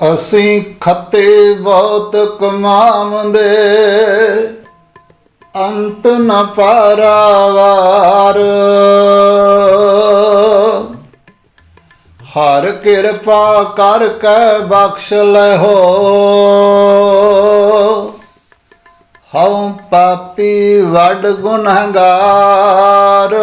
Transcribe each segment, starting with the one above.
ਅਸੀਂ ਖੱਤੇ ਬਹੁਤ ਕਮਾਵੰਦੇ ਅੰਤ ਨ ਪਾਰਾਵਾਰ। ਹਰ ਕਿਰਪਾ ਕਰ ਕੇ ਬਖਸ਼ ਲੈਹੋ। ਹਉ ਪਾਪੀ ਵੱਡ ਗੁਨਹਗਾਰ।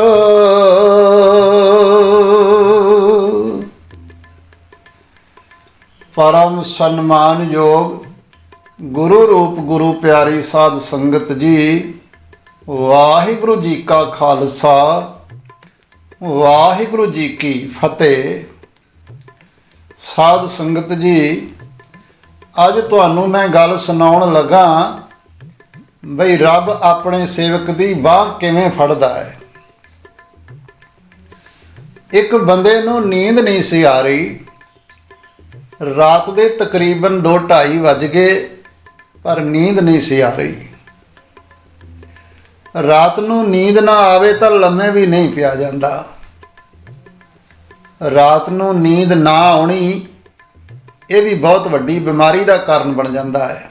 ਪਰਮ ਸਨਮਾਨਯੋਗ ਗੁਰੂ ਰੂਪ ਗੁਰੂ ਪਿਆਰੀ ਸਾਧ ਸੰਗਤ ਜੀ, ਵਾਹਿਗੁਰੂ ਜੀ ਕਾ ਖਾਲਸਾ, ਵਾਹਿਗੁਰੂ ਜੀ ਕੀ ਫਤਿਹ। ਸਾਧ ਸੰਗਤ ਜੀ, ਅੱਜ ਤੁਹਾਨੂੰ ਮੈਂ ਗੱਲ ਸੁਣਾਉਣ ਲੱਗਾ ਬਈ ਰੱਬ ਆਪਣੇ ਸੇਵਕ ਦੀ ਬਾਹ ਕਿਵੇਂ ਫੜਦਾ ਹੈ। ਇੱਕ ਬੰਦੇ ਨੂੰ ਨੀਂਦ ਨਹੀਂ ਸੀ ਆ ਰਹੀ ਰਾਤ ਦੇ ਤਕਰੀਬਨ 2:30 ਵੱਜ ਗਏ, ਪਰ ਨੀਂਦ ਨਹੀਂ ਸੀ ਆ ਰਹੀ। ਰਾਤ ਨੂੰ ਨੀਂਦ ਨਾ ਆਵੇ ਤਾਂ ਲੰਮੇ ਵੀ ਨਹੀਂ ਪਿਆ ਜਾਂਦਾ। ਰਾਤ ਨੂੰ ਨੀਂਦ ਨਾ ਆਉਣੀ, ਇਹ ਵੀ ਬਹੁਤ ਵੱਡੀ ਬਿਮਾਰੀ ਦਾ ਕਾਰਨ ਬਣ ਜਾਂਦਾ ਹੈ।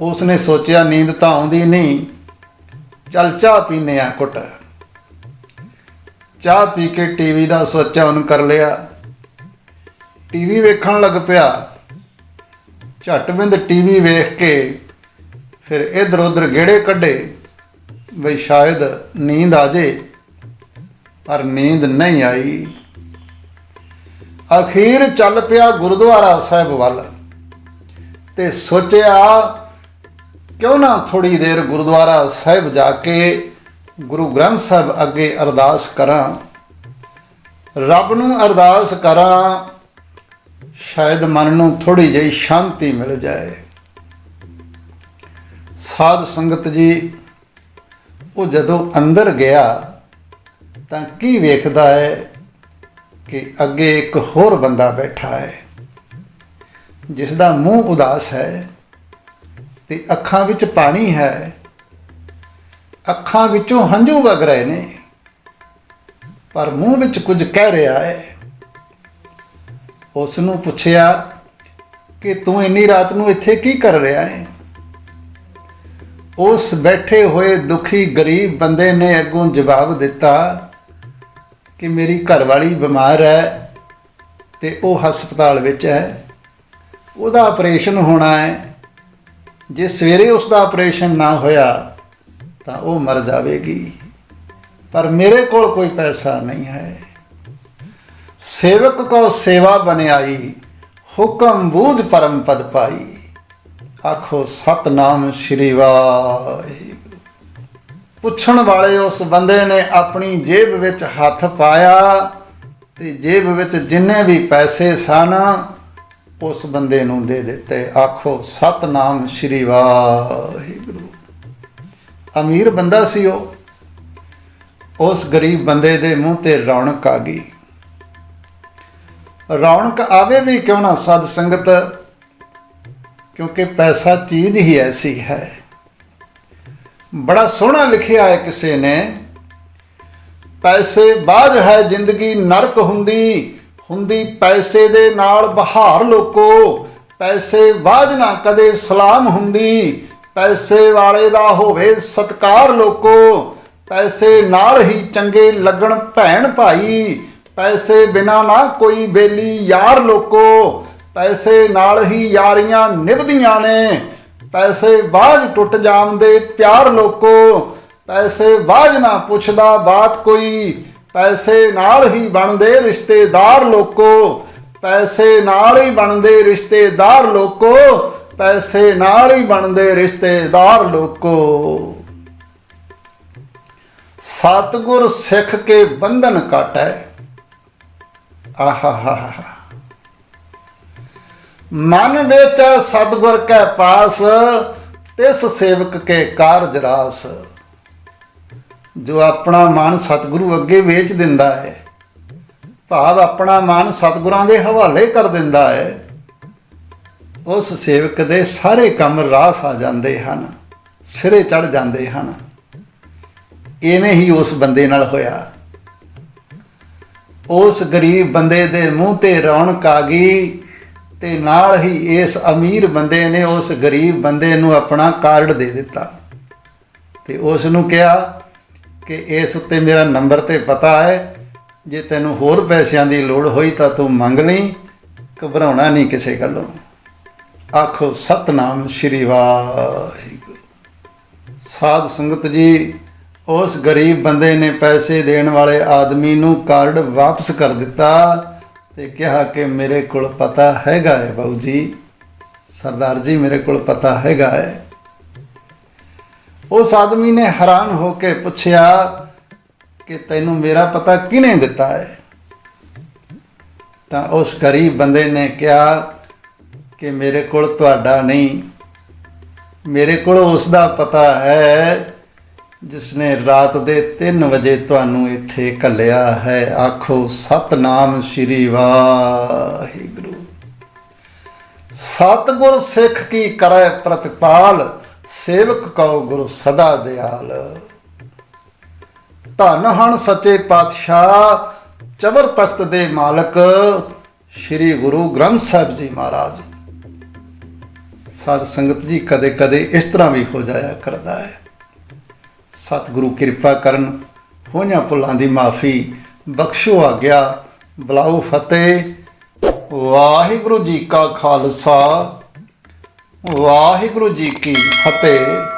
ਉਸਨੇ ਸੋਚਿਆ ਨੀਂਦ ਤਾਂ ਆਉਂਦੀ ਨਹੀਂ, ਚੱਲ ਚਾਹ ਪੀਨੇ ਆ ਕੁੱਟ ਚਾਹ ਪੀ ਕੇ ਟੀਵੀ ਦਾ ਸਵਿੱਚ ਔਨ ਕਰ ਲਿਆ। ਟੀਵੀ ਵੇਖਣ ਲੱਗ ਪਿਆ। ਝਟਵਿੰਦ ਟੀਵੀ ਵੇਖ ਕੇ ਫਿਰ ਇਧਰ ਉਧਰ ਗੇੜੇ ਕੱਢੇ ਵੀ ਸ਼ਾਇਦ ਨੀਂਦ ਆ ਜੇ, ਪਰ ਨੀਂਦ ਨਹੀਂ ਆਈ। ਅਖੀਰ ਚੱਲ ਪਿਆ ਗੁਰਦੁਆਰਾ ਸਾਹਿਬ ਵੱਲ ਤੇ ਸੋਚਿਆ ਕਿਉਂ ਨਾ ਥੋੜੀ ਦੇਰ ਗੁਰਦੁਆਰਾ ਸਾਹਿਬ ਜਾ ਕੇ ਗੁਰੂ ਗ੍ਰੰਥ ਸਾਹਿਬ ਅੱਗੇ ਅਰਦਾਸ ਕਰਾਂ। ਰੱਬ ਨੂੰ ਅਰਦਾਸ ਕਰਾਂ ਸ਼ਾਇਦ ਮਨ ਨੂੰ ਥੋੜੀ ਜਿਹੀ ਸ਼ਾਂਤੀ ਮਿਲ ਜਾਏ। ਸਾਧ ਸੰਗਤ ਜੀ, ਉਹ ਜਦੋਂ ਅੰਦਰ ਗਿਆ, ਤਾਂ ਕੀ ਵੇਖਦਾ ਹੈ ਕਿ ਅੱਗੇ ਇੱਕ ਹੋਰ ਬੰਦਾ ਬੈਠਾ ਹੈ, ਜਿਸ ਦਾ ਮੂੰਹ ਉਦਾਸ ਹੈ ਤੇ ਅੱਖਾਂ ਵਿੱਚ ਪਾਣੀ ਹੈ। ਅੱਖਾਂ ਵਿੱਚੋਂ ਹੰਝੂ ਵਗ ਰਹੇ ਨੇ, ਪਰ ਮੂੰਹ ਵਿੱਚ ਕੁਝ ਕਹਿ ਰਿਹਾ ਹੈ। ਉਸ ਨੂੰ ਪੁੱਛਿਆ ਕਿ ਤੂੰ ਇੰਨੀ ਰਾਤ ਨੂੰ ਇੱਥੇ ਕੀ ਕਰ ਰਿਹਾ ਹੈ ਉਸ ਬੈਠੇ ਹੋਏ ਦੁਖੀ ਗਰੀਬ ਬੰਦੇ ਨੇ ਅੱਗੋਂ ਜਵਾਬ ਦਿੱਤਾ ਕਿ ਮੇਰੀ ਘਰਵਾਲੀ ਬਿਮਾਰ ਹੈ ਤੇ ਉਹ ਹਸਪਤਾਲ ਵਿੱਚ ਹੈ। ਉਹਦਾ ਆਪਰੇਸ਼ਨ ਹੋਣਾ ਹੈ ਜੇ ਸਵੇਰੇ ਉਸ ਦਾ ਆਪਰੇਸ਼ਨ ਨਾ ਹੋਇਆ ਤਾਂ ਉਹ ਮਰ ਜਾਵੇਗੀ। ਪਰ ਮੇਰੇ ਕੋਲ ਕੋਈ ਪੈਸਾ ਨਹੀਂ ਹੈ। ਸੇਵਕ ਕੋ ਸੇਵਾ ਬਨਿਆਈ ਹੁਕਮ ਬੂਝ ਪਰਮ ਪਦ ਪਾਈ। ਆਖੋ, ਸਤਨਾਮ ਸ਼੍ਰੀ ਵਾਹਿਗੁਰੂ। ਪੁੱਛਣ ਵਾਲੇ ਉਸ ਬੰਦੇ ਨੇ ਆਪਣੀ ਜੇਬ ਵਿੱਚ ਹੱਥ ਪਾਇਆ ਤੇ ਜੇਬ ਵਿੱਚ ਜਿੰਨੇ ਵੀ ਪੈਸੇ ਸਨ, ਉਸ ਬੰਦੇ ਨੂੰ ਦੇ ਦਿੱਤੇ। ਆਖੋ, ਸਤਨਾਮ ਸ਼੍ਰੀ ਵਾਹਿਗੁਰੂ। ਅਮੀਰ ਬੰਦਾ ਸੀ ਉਹ। ਉਸ ਗਰੀਬ ਬੰਦੇ ਦੇ ਮੂੰਹ ਤੇ ਰੌਣਕ ਆ ਗਈ। ਰੌਣਕ ਆਵੇ ਵੀ ਕਿਉਂ ਨਾ ਸਦ ਸੰਗਤ, ਕਿਉਂਕਿ ਪੈਸਾ ਚੀਜ਼ ਹੀ ਐਸੀ ਹੈ। ਬੜਾ ਸੋਹਣਾ ਲਿਖਿਆ ਹੈ ਕਿਸੇ ਨੇ, ਪੈਸੇ ਬਾਝ ਹੈ ਜ਼ਿੰਦਗੀ ਨਰਕ ਹੁੰਦੀ ਹੁੰਦੀ ਪੈਸੇ ਦੇ ਨਾਲ ਬਹਾਰ ਲੋਕੋ, ਪੈਸੇ ਬਾਝ ਨਾ ਕਦੇ ਸਲਾਮ ਹੁੰਦੀ, ਪੈਸੇ ਵਾਲੇ ਦਾ ਹੋਵੇ ਸਤਕਾਰ ਲੋਕੋ, ਪੈਸੇ ਨਾਲ ਹੀ ਚੰਗੇ ਲੱਗਣ ਭੈਣ ਭਾਈ ਪੈਸੇ ਬਿਨਾ ਨਾ ਕੋਈ ਬੇਲੀ ਯਾਰ ਲੋਕੋ। ਪੈਸੇ ਨਾਲ ਹੀ ਯਾਰੀਆਂ ਨਿਭਦੀਆਂ ਨੇ। ਪੈਸੇ ਬਾਝ ਟੁੱਟ ਜਾਂਦੇ ਪਿਆਰ ਲੋਕੋ। ਪੈਸੇ ਬਾਝ ਨਾ ਪੁੱਛਦਾ ਬਾਤ ਕੋਈ। ਪੈਸੇ ਨਾਲ ਹੀ ਬਣਦੇ ਰਿਸ਼ਤੇਦਾਰ ਲੋਕੋ। ਪੈਸੇ ਨਾਲ ਹੀ ਬਣਦੇ ਰਿਸ਼ਤੇਦਾਰ ਲੋਕੋ। ਪੈਸੇ ਨਾਲ ਹੀ ਬਣਦੇ ਰਿਸ਼ਤੇਦਾਰ ਲੋਕੋ। ਸਤਗੁਰ ਸਿੱਖ ਕੇ ਬੰਧਨ ਕਾਟੈ। ਆਹਾਹਾ ਮਨ ਵਿੱਚ ਸਤਗੁਰ ਕੈ ਪਾਸ, ਤਿਸ ਸੇਵਕ ਕੇ ਕਾਰਜ ਰਾਸ। ਜੋ ਆਪਣਾ ਮਨ ਸਤਿਗੁਰੂ ਅੱਗੇ ਵੇਚ ਦਿੰਦਾ ਹੈ, ਭਾਵ ਆਪਣਾ ਮਨ ਸਤਿਗੁਰਾਂ ਦੇ ਹਵਾਲੇ ਕਰ ਦਿੰਦਾ ਹੈ, ਉਸ ਸੇਵਕ ਦੇ ਸਾਰੇ ਕੰਮ ਰਾਸ ਆ ਜਾਂਦੇ ਹਨ, ਸਿਰੇ ਚੜ ਜਾਂਦੇ ਹਨ। ਐਵੇਂ ਹੀ ਉਸ ਬੰਦੇ ਨਾਲ ਹੋਇਆ। ਉਸ ਗਰੀਬ ਬੰਦੇ ਦੇ ਮੂੰਹ ਤੇ ਰੌਣਕ ਆ ਗਈ ਤੇ ਨਾਲ ਹੀ ਇਸ ਅਮੀਰ ਬੰਦੇ ਨੇ ਉਸ ਗਰੀਬ ਬੰਦੇ ਨੂੰ ਆਪਣਾ ਕਾਰਡ ਦੇ ਦਿੱਤਾ। ਤੇ ਉਸ ਨੂੰ ਕਿਹਾ ਕਿ ਇਸ ਉੱਤੇ ਮੇਰਾ ਨੰਬਰ ਤੇ ਪਤਾ ਹੈ, ਜੇ ਤੈਨੂੰ ਹੋਰ ਪੈਸਿਆਂ ਦੀ ਲੋੜ ਹੋਈ ਤਾਂ ਤੂੰ ਮੰਗ ਲਈ, ਘਬਰਾਉਣਾ ਨਹੀਂ ਕਿਸੇ ਗੱਲੋਂ। ਆਖੋ, ਸਤਨਾਮ ਸ਼੍ਰੀ ਵਾਹਿਗੁਰੂ। ਸਾਧ ਸੰਗਤ ਜੀ ਉਸ ਗਰੀਬ ਬੰਦੇ ਨੇ ਪੈਸੇ ਦੇਣ ਵਾਲੇ ਆਦਮੀ ਨੂੰ ਕਾਰਡ ਵਾਪਸ ਕਰ ਦਿੱਤਾ ਤੇ ਕਿਹਾ ਕਿ ਮੇਰੇ ਕੋਲ ਪਤਾ ਹੈਗਾ ਹੈ ਬਾਊ ਜੀ। ਸਰਦਾਰ ਜੀ, ਮੇਰੇ ਕੋਲ ਪਤਾ ਹੈਗਾ ਹੈ। ਉਸ ਆਦਮੀ ਨੇ ਹੈਰਾਨ ਹੋ ਕੇ ਪੁੱਛਿਆ ਕਿ ਤੈਨੂੰ ਮੇਰਾ ਪਤਾ ਕਿਹਨੇ ਦਿੱਤਾ ਹੈ? ਤਾਂ ਉਸ ਗਰੀਬ ਬੰਦੇ ਨੇ ਕਿਹਾ ਕਿ ਮੇਰੇ ਕੋਲ ਤੁਹਾਡਾ ਨਹੀਂ। ਮੇਰੇ ਕੋਲ ਉਸ ਦਾ ਪਤਾ ਹੈ ਜਿਸ ਨੇ ਰਾਤ ਦੇ 3 ਵਜੇ ਤੁਹਾਨੂੰ ਇੱਥੇ ਕੱਲਿਆ ਹੈ, ਆਖੋ, ਸਤਨਾਮ ਸ਼੍ਰੀ ਵਾਹਿਗੁਰੂ। ਸਤਿਗੁਰ ਸਿੱਖ ਕੀ ਕਰੈ ਪ੍ਰਤਪਾਲ, ਸੇਵਕ ਕਉ ਗੁਰੂ ਸਦਾ ਦਿਆਲ। ਧਨ ਹਣ ਸੱਚੇ ਪਾਤਸ਼ਾਹ, ਚਵਰ ਤਖਤ ਦੇ ਮਾਲਕ, ਸ੍ਰੀ ਗੁਰੂ ਗ੍ਰੰਥ ਸਾਹਿਬ ਜੀ ਮਹਾਰਾਜ। ਸਾਧ ਸੰਗਤ ਜੀ ਕਦੇ ਕਦੇ ਇਸ ਤਰ੍ਹਾਂ ਵੀ ਹੋ ਜਾਇਆ ਕਰਦਾ ਹੈ। ਸਤਿਗੁਰੂ ਕਿਰਪਾ ਕਰਨ, ਹੋਈਆਂ ਭੁੱਲਾਂ ਦੀ ਮਾਫੀ ਬਖਸ਼ੋ ਆਗਿਆ ਬਲਾਉ ਫਤਿਹ। ਵਾਹਿਗੁਰੂ ਜੀ ਕਾ ਖਾਲਸਾ, ਵਾਹਿਗੁਰੂ ਜੀ ਕੀ ਫਤਿਹ।